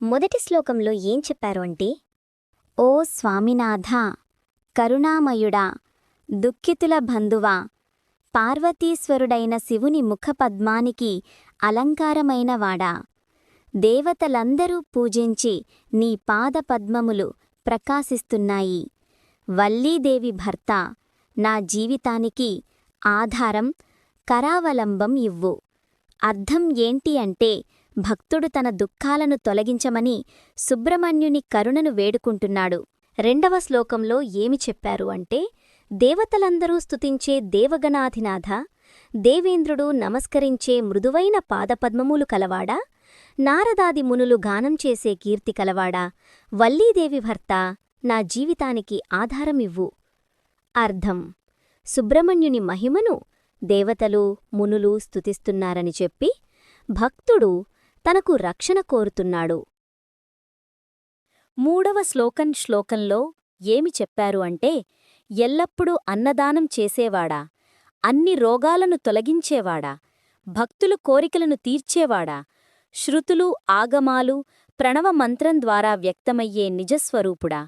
మొదటి శ్లోకంలో ఏం చెప్పారు అంటే ఓ స్వామినాథ కరుణామయుడా దుఃఖితుల బంధువా పార్వతీశ్వరుడైన శివుని ముఖపద్మానికి అలంకారమైనవాడా దేవతలందరూ పూజించి నీ పాదపద్మములు ప్రకాశిస్తున్నాయి. వల్లీదేవి భర్త నా జీవితానికి ఆధారం కరావలంబం ఇవ్వు. అర్థం ఏంటి అంటే భక్తుడు తన దుఃఖాలను తొలగించమని సుబ్రహ్మణ్యుని కరుణను వేడుకుంటున్నాడు. రెండవ శ్లోకంలో ఏమి చెప్పారు అంటే దేవతలందరూ స్తుతించే దేవగణాధినాథ దేవేంద్రుడు నమస్కరించే మృదువైన పాదపద్మములు కలవాడా? నారదాది మునులు గానం చేసే కీర్తి కలవాడా? వల్లీదేవి భర్త నా జీవితానికి ఆధారమివ్వు. అర్థం. సుబ్రహ్మణ్యుని మహిమను దేవతలు మునులు స్తుతిస్తున్నారని చెప్పి భక్తుడు తనకు రక్షణ కోరుతున్నాడు. మూడవ శ్లోకన్ శ్లోకంలో ఏమి చెప్పారు అంటే ఎల్లప్పుడూ అన్నదానం చేసేవాడా అన్ని రోగాలను తొలగించేవాడా భక్తుల కోరికలను తీర్చేవాడా శృతులు ఆగమాలు ప్రణవ మంత్రం ద్వారా వ్యక్తమయ్యే నిజస్వరూపుడా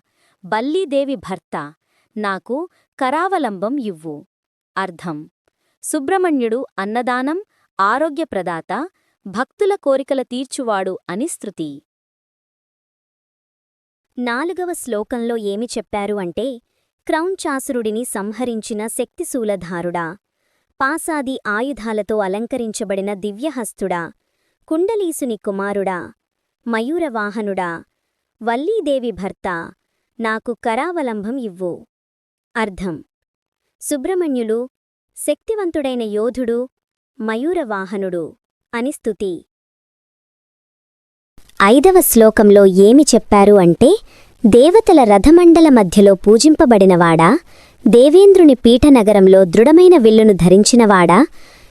బల్లీదేవి భర్త నాకు కరావలంబం ఇవ్వు. అర్థం. సుబ్రహ్మణ్యుడు అన్నదానం ఆరోగ్యప్రదాత భక్తుల కోరికల తీర్చువాడు అని స్తృతి నాలుగవ శ్లోకంలో ఏమి చెప్పారు అంటే క్రౌంచాసురుడిని సంహరించిన శక్తిశూలధారుడా పాసాది ఆయుధాలతో అలంకరించబడిన దివ్యహస్తుడా కుండలీసుని కుమారుడా మయూరవాహనుడా వల్లీదేవి భర్త నాకు కరావలంబం ఇవ్వు. అర్థం. సుబ్రహ్మణ్యులు శక్తివంతుడైన యోధుడు మయూరవాహనుడు. అని స్థుతి ఐదవ శ్లోకంలో ఏమి చెప్పారు అంటే దేవతల రథమండల మధ్యలో పూజింపబడినవాడా దేవేంద్రుని పీఠనగరంలో దృఢమైన విల్లును ధరించినవాడా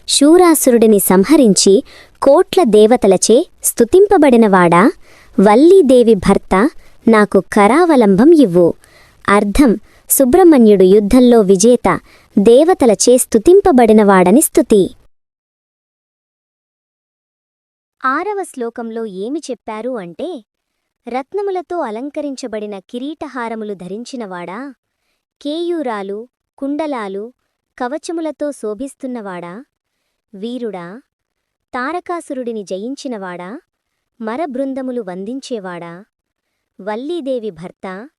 శూరాసురుడిని సంహరించి కోట్ల దేవతలచే స్తుతింపబడినవాడా వల్లీదేవి భర్త నాకు కరావలంబం ఇవ్వు. అర్థం సుబ్రహ్మణ్యుడు యుద్ధంలో విజేత దేవతలచే స్తుతింపబడినవాడని స్తుతి. ఆరవ శ్లోకంలో ఏమి చెప్పారు అంటే రత్నములతో అలంకరించబడిన కిరీటహారములు ధరించినవాడా? కేయూరాలు కుండలాలు కవచములతో శోభిస్తున్నవాడా? వీరుడా తారకాసురుడిని జయించినవాడా? మరబృందములు వందించేవాడా? వల్లీదేవి భర్త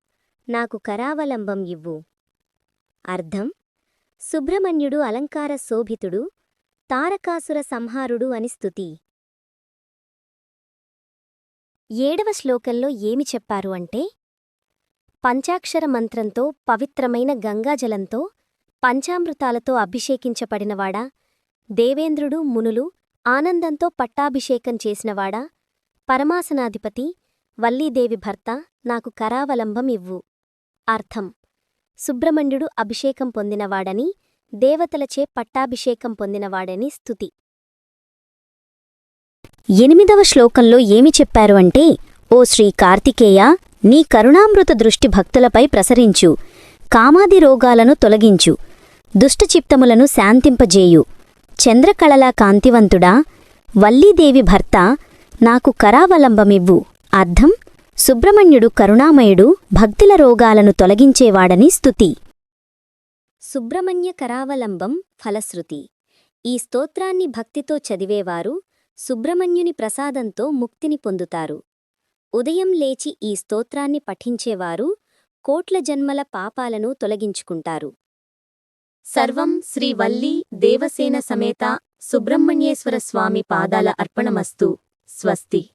నాకు కరావలంబం ఇవ్వు. అర్థం? సుబ్రహ్మణ్యుడు అలంకార శోభితుడు తారకాసుర సంహారుడు అని స్థుతి ఏడవ శ్లోకంలో ఏమి చెప్పారు అంటే పంచాక్షర మంత్రంతో పవిత్రమైన గంగాజలంతో పంచామృతాలతో అభిషేకించబడినవాడా దేవేంద్రుడు మునులు ఆనందంతో పట్టాభిషేకం చేసినవాడా పరమాసనాధిపతి వల్లీదేవి భర్త నాకు కరావలంబం ఇవ్వు. అర్థం. సుబ్రహ్మణ్యుడు అభిషేకం పొందినవాడని దేవతలచే పట్టాభిషేకం పొందినవాడని స్థుతి. ఎనిమిదవ శ్లోకంలో ఏమి చెప్పారు అంటే ఓ శ్రీ కార్తికేయ నీ కరుణామృత దృష్టి భక్తులపై ప్రసరించు కామాది రోగాలను తొలగించు దుష్టచిత్తములను శాంతింపజేయు చంద్రకళలా కాంతివంతుడా వల్లీదేవి భర్త నాకు కరావలంబమివ్వు అర్థం సుబ్రహ్మణ్యుడు కరుణామయుడు భక్తుల రోగాలను తొలగించేవాడని స్థుతి సుబ్రహ్మణ్య కరావలంబం ఫలశ్రుతి. ఈ స్తోత్రాన్ని భక్తితో చదివేవారు సుబ్రహ్మణ్యుని ప్రసాదంతో ముక్తిని పొందుతారు. ఉదయం లేచి ఈ స్తోత్రాన్ని పఠించేవారు కోట్ల జన్మల పాపాలను తొలగించుకుంటారు. సర్వం శ్రీవల్లీ దేవసేన సమేత సుబ్రహ్మణ్యేశ్వర స్వామి పాదాల అర్పణమస్తు. స్వస్తి.